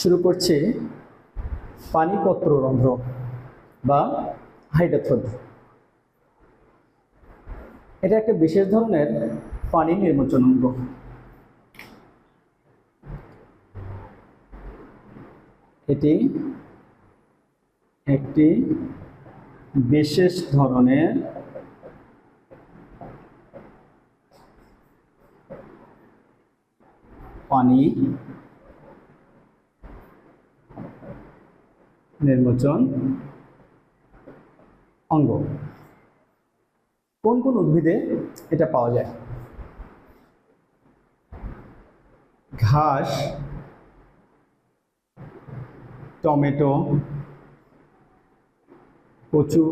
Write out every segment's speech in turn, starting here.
শুরু করছে পানিপত্র রন্ধ্র বা হাইডাথোড এটা একটা বিশেষ ধরনের পানি নির্মোচন অঙ্গ। এটি একটি বিশেষ ধরনের পানি নির্বাচন অঙ্গ। কোন কোন উদ্ভিদে এটা পাওয়া যায়? ঘাস টমেটো কচু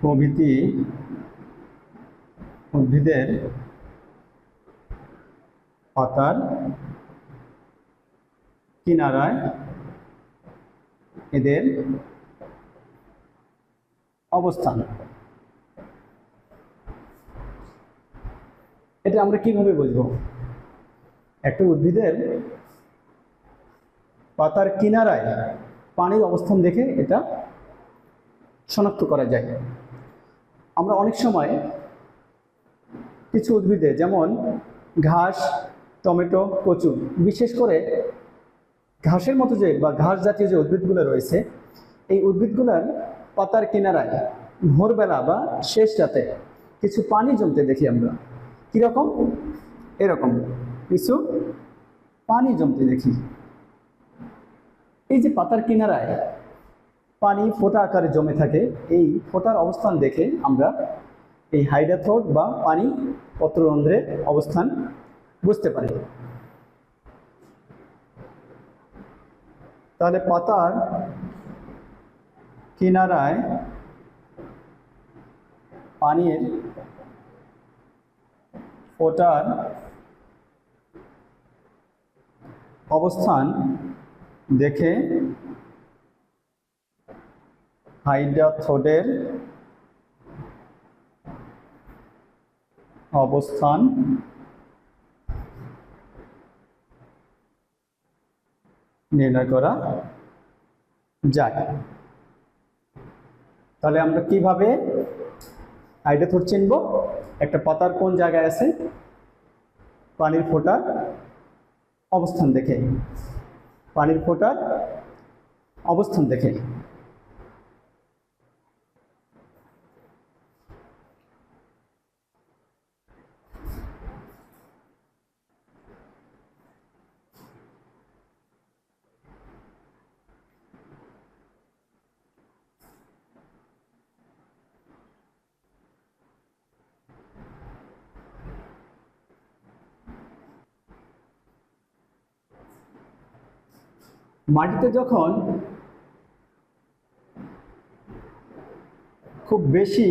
প্রভৃতি উদ্ভিদের পাতার কিনারায় এদের অবস্থান। এটা আমরা কীভাবে বুঝব? একটা উদ্ভিদের পাতার কিনারায় পানির অবস্থান দেখে এটা শনাক্ত করা যায়। আমরা অনেক সময় কিছু উদ্ভিদে, যেমন ঘাস, টমেটো, কচু, বিশেষ করে ঘাসের মতো যে বা ঘাস জাতীয় যে উদ্ভিদগুলো রয়েছে, এই উদ্ভিদগুলোর পাতার কিনারায় ভোরবেলা বা শেষ রাতে কিছু পানি জমতে দেখি আমরা। কীরকম এরকম কিছু পানি জমতে দেখি। এই যে পাতার কিনারায় পানি ফোঁটা আকারে জমে থাকে, এই ফোঁটার অবস্থান দেখে আমরা এই হাইডাথ্রোট বা পানি পত্ররন্ধ্রের অবস্থান বুঝতে পারি। তাহলে পাতার কিনারায় পানির ফোটার অবস্থান দেখে হাইড্রাথোডের অবস্থান নির্ণয় করা যায়। তাহলে আমরা কীভাবে হাইড্রাথোড চিনব? একটা পাতার কোন জায়গায় আছে? পানির ফোটার অবস্থান দেখে। পানির ফোটার অবস্থান দেখে। মাটিতে যখন খুব বেশি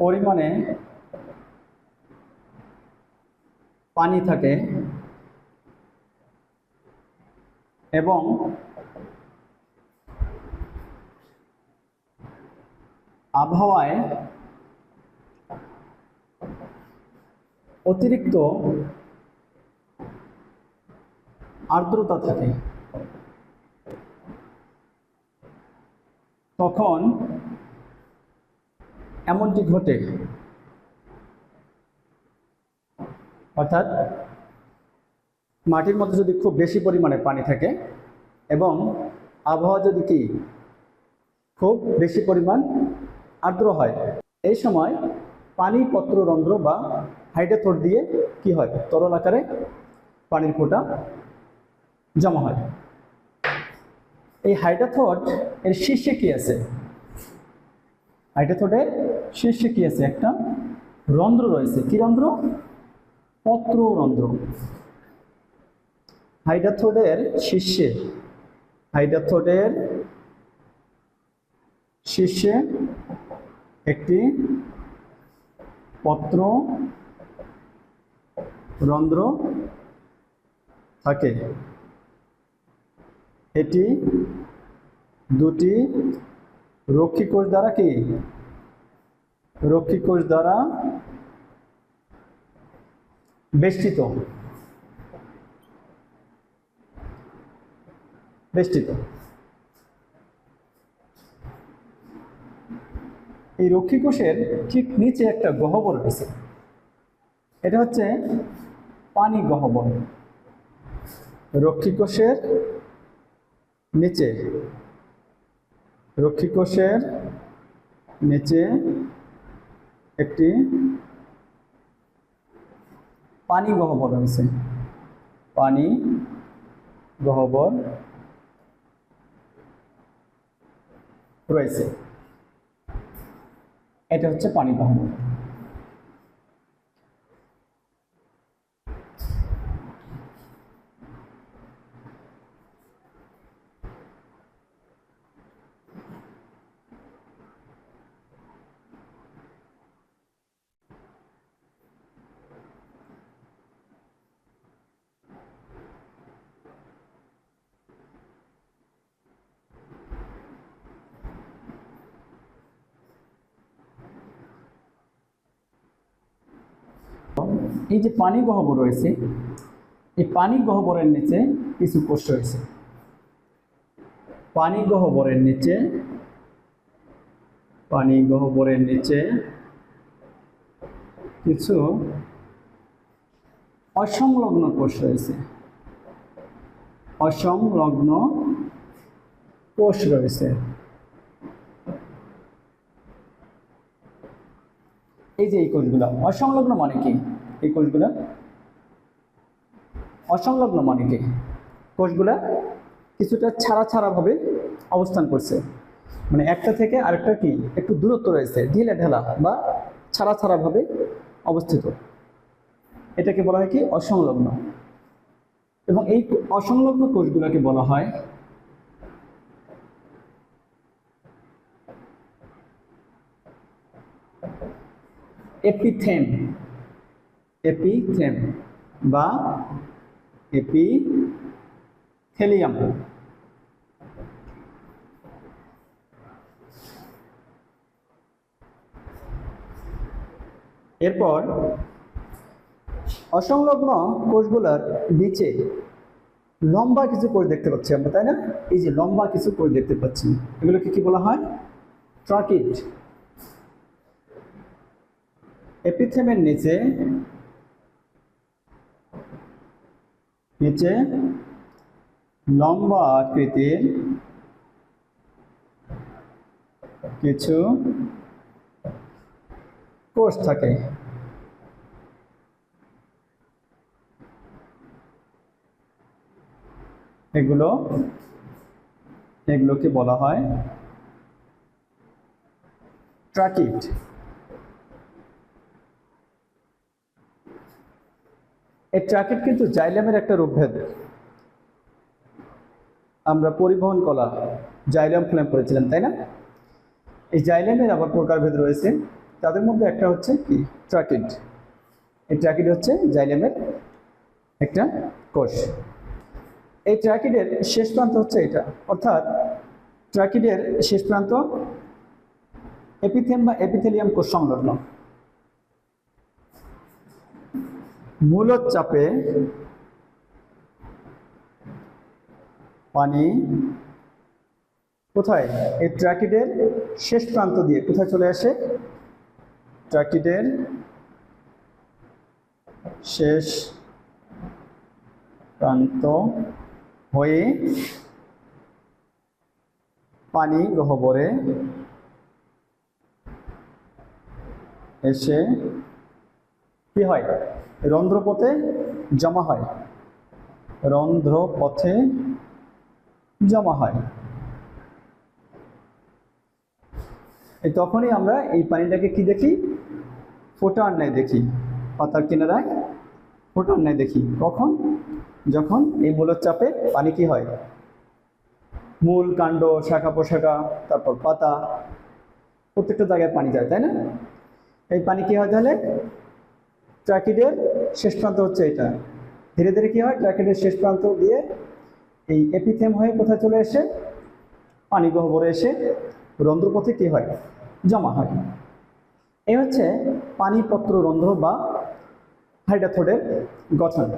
পরিমাণে পানি থাকে এবং আবহাওয়ায় অতিরিক্ত আর্দ্রতা থাকে। তখন এমনটি ঘটে? অর্থাৎ মাটির মধ্যে যদি খুব বেশি পরিমাণে পানি থাকে এবং আবহাওয়া যদি কি? খুব বেশি পরিমাণ আর্দ্র হয়। এই সময় পানি পত্ররন্ধ্র বা হাইড্রোথোড দিয়ে কি হয়? তরল আকারে পানির ফোঁটা জমা হয়। এই হাইড্রাথোড এর শীর্ষে কি আছে? হাইড্রাথোডের শীর্ষে কি আছে? একটা রন্ধ্র রয়েছে। কি রন্ধ্র? পত্র রন্ধ্র। হাইড্রাথোডের শীর্ষে হাইড্রাথোডের শীর্ষে একটি পত্র রন্ধ্র থাকে। এটি দুটি রক্ষী কোষ দ্বারা কি? রক্ষী কোষ দ্বারা বেষ্টিত। বেষ্টিত। এই রক্ষী কোষের ঠিক নিচে একটা গহ্বর রয়েছে। এটা হচ্ছে পানি গহ্বর। রক্ষী কোষের নিচে। রক্ষী কোষের নিচে একটি পানি গহ্বর রয়েছে। পানি গহ্বর রয়েছে। এটা হচ্ছে পানি গহ্বর। এই যে পানি গহ্বর রয়েছে, এই পানি গহ্বরের নিচে কিছু কোষ রয়েছে। পানি গহ্বরের নিচে, পানি গহ্বরের নিচে কিছু অসংলগ্ন কোষ রয়েছে। অসংলগ্ন কোষ রয়েছে। এই যে এই কোষগুলা, অসংলগ্ন মানে কি? এই কোষগুলা? অসংলগ্ন মানে কি? কোষগুলা কিছুটা ছাড়া ছাড়া ভাবে অবস্থান করছে। মানে একটা থেকে আরেকটা কি? একটু দূরত্ব রয়েছে, ঢিলে ঢেলা বা ছাড়া ছাড়া ভাবে অবস্থিত। এটাকে বলা হয় কি? অসংলগ্ন। এবং এই অসংলগ্ন কোষগুলোকে বলা হয় এপিথেম এপিথেম বা এপিথেলিয়াম। এরপর অসংলগ্ন কোষগুলোর নিচে লম্বা কিছু কোষ দেখতে পাচ্ছি আমরা, তাই না? এই যে লম্বা কিছু কোষ দেখতে পাচ্ছি, এগুলোকে কি বলা হয়? ট্রাকিট এপিথেমের নিচে নিচে লম্বা আকৃতির কিছু কোষ থাকে। এগুলো এগুলোকে বলা হয় ট্রাকিট। এই ট্রাকিট কিন্তু জাইলামের একটা রূপভেদ। আমরা পরিবহন কলা জাইলাম ফ্লেম করেছিলাম, তাই না? এই জাইলামের আবার প্রকারভেদ রয়েছে। তাদের মধ্যে একটা হচ্ছে কি? ট্রাকিড। এই ট্রাকিড হচ্ছে জাইলামের একটা কোষ। এই ট্রাকিডের শেষ প্রান্ত হচ্ছে এটা। অর্থাৎ ট্রাকিডের শেষ প্রান্ত এপিথেম বা এপিথেলিয়াম কোষ সংলগ্ন। মূলত চাপে পানি কোথায়? এই ট্র্যাকিডের শেষ প্রান্ত দিয়ে কোথায় চলে আসে? ট্র্যাকিডের শেষ প্রান্ত হয়ে পানি গহ্বরে এসে কি হয়? রন্ধ্রপথে জমা হয়। রন্ধ্রপথে জমা হয়। এই তখনই আমরা এই পানিটাকে কি দেখি? ফোটার ন্যায় দেখি। পাতার কিনারায় ফোটার ন্যায় দেখি। কখন? যখন এই মূলের চাপে পানি কি হয়? মূল কাণ্ড, শাখা পোশাখা তারপর পাতা, প্রত্যেকটা জায়গায় পানি যায়, তাই না? এই পানি কি হয় তাহলে? ট্র্যাকিডের শেষ প্রান্ত হচ্ছে এটা। ধীরে ধীরে কী হয়? ট্র্যাকেটের শেষ প্রান্ত দিয়ে এই এপিথেম হয়ে কোথায় চলে এসে পানি গহ্বরে এসে রন্ধ্রপথে কী হয়? জমা হয়। এই হচ্ছে পানিপত্র রন্ধ্র বা হাইডাথোডের গঠন।